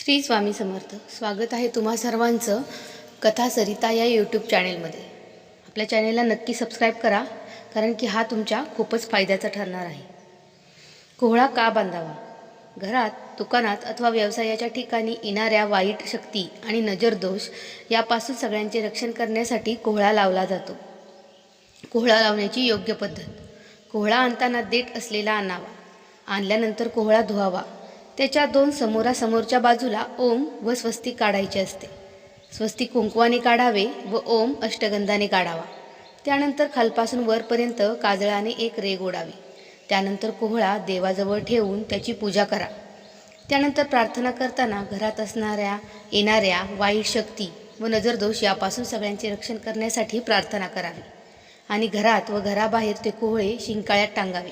श्री स्वामी समर्थ. स्वागत आहे तुम्हा सर्वांचं कथा सरिता या यूट्यूब चॅनेलमध्ये आपल्या चॅनेलला नक्की सबस्क्राईब करा कारण की हा तुमच्या खूपच फायद्याचा ठरणार आहे. कोहळा का बांधावा? घरात दुकानात अथवा व्यवसायाच्या ठिकाणी येणाऱ्या वाईट शक्ती आणि नजरदोष यापासून सगळ्यांचे रक्षण करण्यासाठी कोहळा लावला जातो. कोहळा लावण्याची योग्य पद्धत. कोहळा आणताना देठ असलेला आणावा. आणल्यानंतर कोहळा धुवावा. त्याच्या दोन समोरासमोरच्या बाजूला ओम व स्वस्तिक काढायचे असते. स्वस्तिक कुंकवाने काढावे व ओम अष्टगंधाने काढावा. त्यानंतर खालपासून वरपर्यंत काजळाने एक रेग ओढावी. त्यानंतर कोहळा देवाजवळ ठेवून त्याची पूजा करा. त्यानंतर प्रार्थना करताना घरात असणाऱ्या येणाऱ्या वाईट शक्ती व नजरदोष यापासून सगळ्यांचे रक्षण करण्यासाठी प्रार्थना करावी. आणि घरात व घराबाहेर ते कोहळे शिंकाळ्यात टांगावे.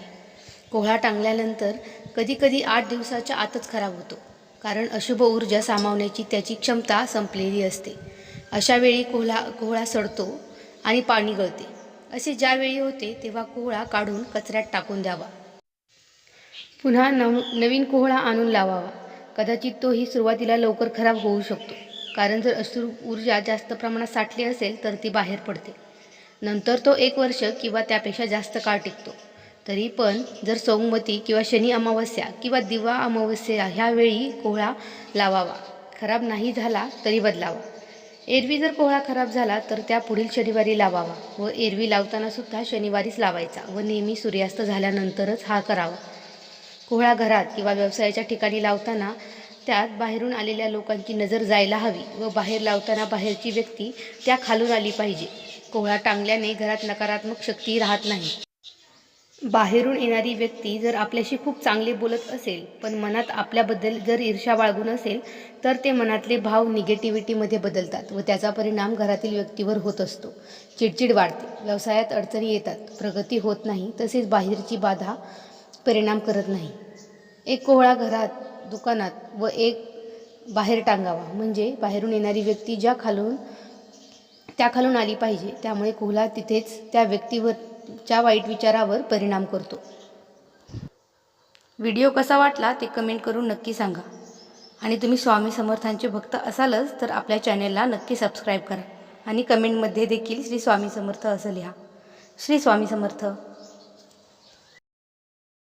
कोहळा टांगल्यानंतर कधीकधी आठ दिवसाच्या आतच खराब होतो. कारण अशुभ ऊर्जा सामावण्याची त्याची क्षमता संपलेली असते. अशावेळी कोहळा कोहळा सडतो आणि पाणी गळते. असे ज्यावेळी होते तेव्हा कोहळा काढून कचऱ्यात टाकून द्यावा. पुन्हा नव नवीन कोहळा आणून लावावा. कदाचित तोही सुरुवातीला लवकर खराब होऊ शकतो. कारण जर अशुभ ऊर्जा जास्त प्रमाणात साठली असेल तर ती बाहेर पडते. नंतर तो एक वर्ष किंवा त्यापेक्षा जास्त काळ टिकतो. तरी पण जर सौमती किंवा शनी अमावस्या किंवा दिवा अमावस्या ह्यावेळी कोहळा लावावा. खराब नाही झाला तरी बदलावा. एरवी जर कोहळा खराब झाला तर त्या पुढील शनिवारी लावावा व एरवी लावताना सुद्धा शनिवारीच लावायचा व नेहमी सूर्यास्त झाल्यानंतरच हा करावा. कोहळा घरात किंवा व्यवसायाच्या ठिकाणी लावताना त्यात बाहेरून आलेल्या लोकांची नजर जायला हवी व बाहेर लावताना बाहेरची व्यक्ती त्या खालून आली पाहिजे. कोहळा टांगल्याने घरात नकारात्मक शक्ती राहत नाही. बाहेरून येणारी व्यक्ती जर आपल्याशी खूप चांगले बोलत असेल पण मनात आपल्याबद्दल जर ईर्ष्या बाळगून असेल तर ते मनातले भाव निगेटिव्हिटीमध्ये बदलतात व त्याचा परिणाम घरातील व्यक्तीवर होत असतो. चिडचिड वाढते. व्यवसायात अडचणी येतात. प्रगती होत नाही. तसेच बाहेरची बाधा परिणाम करत नाही. एक कोहळा घरात दुकानात व एक बाहेर टांगावा. म्हणजे बाहेरून येणारी व्यक्ती ज्या खालून त्या खालून आली पाहिजे त्यामुळे कोहळा तिथेच त्या व्यक्तीवर च्या वाईट विचारावर परिणाम करतो. व्हिडिओ कसा वाटला ते कमेंट करून नक्की सांगा. आणि तुम्ही स्वामी समर्थांचे भक्त असालच तर आपल्या चॅनेलला नक्की सबस्क्राईब करा. आणि कमेंटमध्ये देखील श्री स्वामी समर्थ असं लिहा. श्री स्वामी समर्थ.